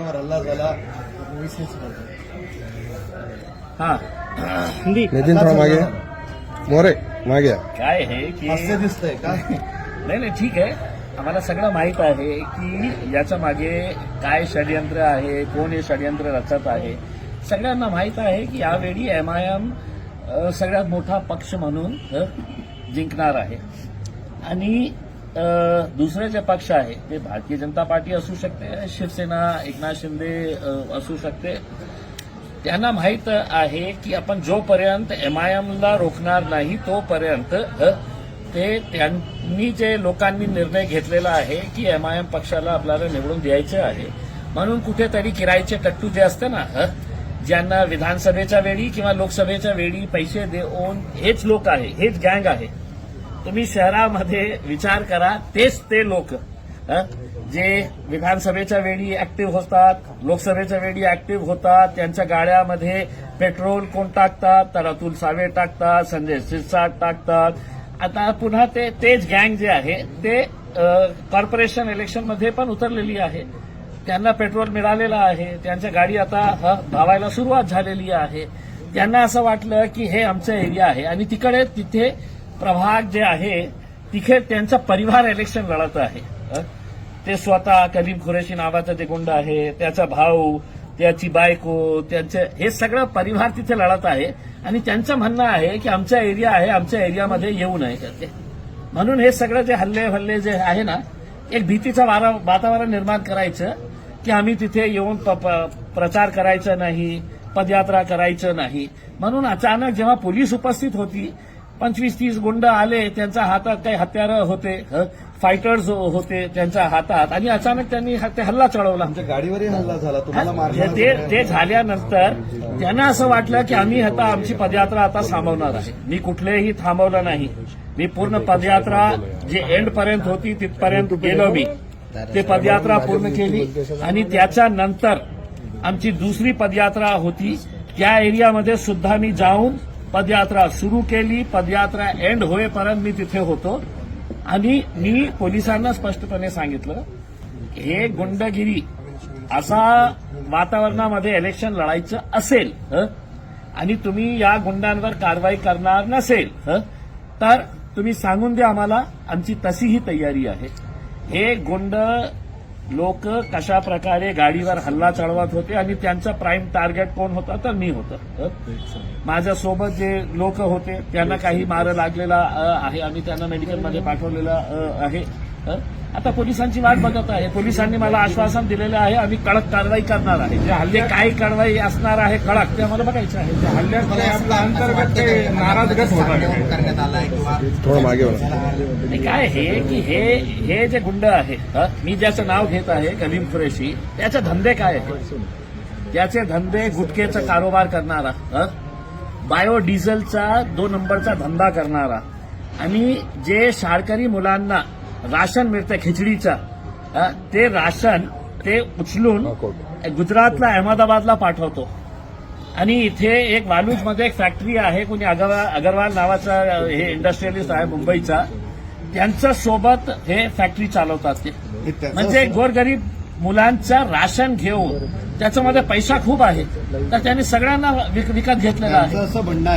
हल्ला झाला. हा. हिंदी. नितीन थोडा मागे. मोरे मागे. या. काय आहे की हास्य दिसतंय काय नाही नाही ठीक आहे. आम्हाला सगळं माहीत आहे की याच्या मागे काय षडयंत्र आहे कोण हे षडयंत्र रचत आहे. सगळ्यांना माहीत आहे की यावेळी एम आय एम सगळ्यात मोठा पक्ष म्हणून अ, जिंकणार आहे. आणि दुसरे जे पक्ष आहे ते भारतीय जनता पार्टी असू शकते शिवसेना एकनाथ शिंदे असू शकते. त्यांना माहीत आहे की आपण जोपर्यंत एम आय एमला रोखणार नाही तोपर्यंत ते त्यांनी जे लोकांनी निर्णय घेतलेला आहे की एम आय एम पक्षाला आपल्याला निवडून द्यायचे आहे. म्हणून कुठेतरी किरायचे टट्टू जे असते ना ज्यांना विधानसभेच्या वेळी किंवा लोकसभेच्या वेळी पैसे देऊन हेच लोक आहे हेच गँग आहे तुम्ही शहरामध्ये विचार करा तेच ते लोक जे विधानसभेच्या वेळी ऍक्टिव्ह होतात लोकसभेच्या वेळी ऍक्टिव्ह होतात त्यांच्या गाड्यामध्ये पेट्रोल कोण टाकतात? तर अतुल सावे टाकतात संजय सिरसाट टाकतात. आता पुन्हा ते तेच गँग जे आहे ते कॉर्पोरेशन इलेक्शनमध्ये पण उतरलेली आहे. त्यांना पेट्रोल मिळालेलं आहे. त्यांच्या गाडी आता धावायला सुरुवात झालेली आहे. त्यांना असं वाटलं की हे आमचं एरिया आहे आणि तिकडे तिथे प्रभाग जे आहे तिथे त्यांचा परिवार इलेक्शन लढत आहे. ते स्वतः कलीम खुरेशी नावाचा ते गुंड आहे त्याचा भाऊ त्याची बायको त्यांचे हे सगळं परिवार तिथे लढत आहे. आणि त्यांचं म्हणणं आहे की आमचा एरिया आहे आमच्या एरियामध्ये येऊ नये करते म्हणून हे सगळं जे हल्ले हल्ले जे आहे ना एक भीतीचं वारा- वातावरण निर्माण करायचं की आम्ही तिथे येऊन प- प्रचार करायचा नाही पदयात्रा करायचं नाही. म्हणून अचानक जेव्हा पोलीस उपस्थित होती पंचवीस तीस गुंड आले त्यांच्या हातात काही हत्यारं होते फायटर्स होते त्यांच्या हातात. आणि अचानक त्यांनी ते हल्ला चढवला. आमच्या गाडीवरही हल्ला झाला. तुम्हाला ते झाल्यानंतर त्यांना असं वाटलं की आम्ही आता आमची पदयात्रा आता थांबवणार आहे. मी कुठलेही थांबवलं नाही. मी पूर्ण पदयात्रा जे एंड पर्यंत होती तिथपर्यंत गेलो मी. ते पदयात्रा पूर्ण केली. आणि त्याच्यानंतर आमची दुसरी पदयात्रा होती. त्या एरियामध्ये सुद्धा मी जाऊन पदयात्रा सुरू केली पदयात्रा एंड होईपर्यंत मी तिथे होतो आणि मी पोलिसांना स्पष्टपणे सांगितलं हे गुंडगिरी असा वातावरणामध्ये इलेक्शन लढायचं असेल हं? आणि तुम्ही या गुंडांवर कारवाई करणार नसेल हं? तर तुम्ही सांगून द्या आम्हाला आमची तशीही तयारी आहे हे गुंड लोक कशा प्रकारे गाडीवर हल्ला चढवत होते आणि त्यांचं प्राईम टार्गेट कोण होता? तर मी होतं? माझ्यासोबत जे लोक होते त्यांना काही मार लागलेला आहे. आम्ही त्यांना मेडिकलमध्ये पाठवलेलं आहे. आता पोलिसांची वाट बघत आहे. पोलिसांनी मला आश्वासन दिलेलं आहे आम्ही कडक कारवाई करणार आहे. जे हल्ले काय कारवाई असणार आहे कडक ते आम्हाला बघायचं आहे. त्या हल्ल्यामध्ये आपला अंतर्गत नाराज गट करण्यात थोडं मागे काय हे की हे हे जे गुंड आहे हं, मी ज्याचं नाव घेत आहे कलीम कुरेशी त्याचे धंदे काय आहेत? त्याचे धंदे गुटखेचा कारोबार करणारा हं, बायोडिझेलचा दोन नंबरचा धंदा करणारा. आणि जे शाळकरी मुलांना राशन मिळतं खिचडीचा. हं, ते राशन ते उचलून गुजरातला अहमदाबादला पाठवतो. आणि इथे एक वालूजमध्ये एक फॅक्टरी आहे कोणी अगरवाल अगरवाल नावाचा हे इंडस्ट्रियलिस्ट आहे मुंबईचा. त्यांच्यासोबत हे फॅक्टरी चालवतात ते. म्हणजे गोरगरीब मुलांचं राशन घेऊन त्याच्यामध्ये पैसा खूप आहे. तर त्यांनी सगळ्यांना विक- विकत घेतलेला आहे. असं म्हणणं आहे.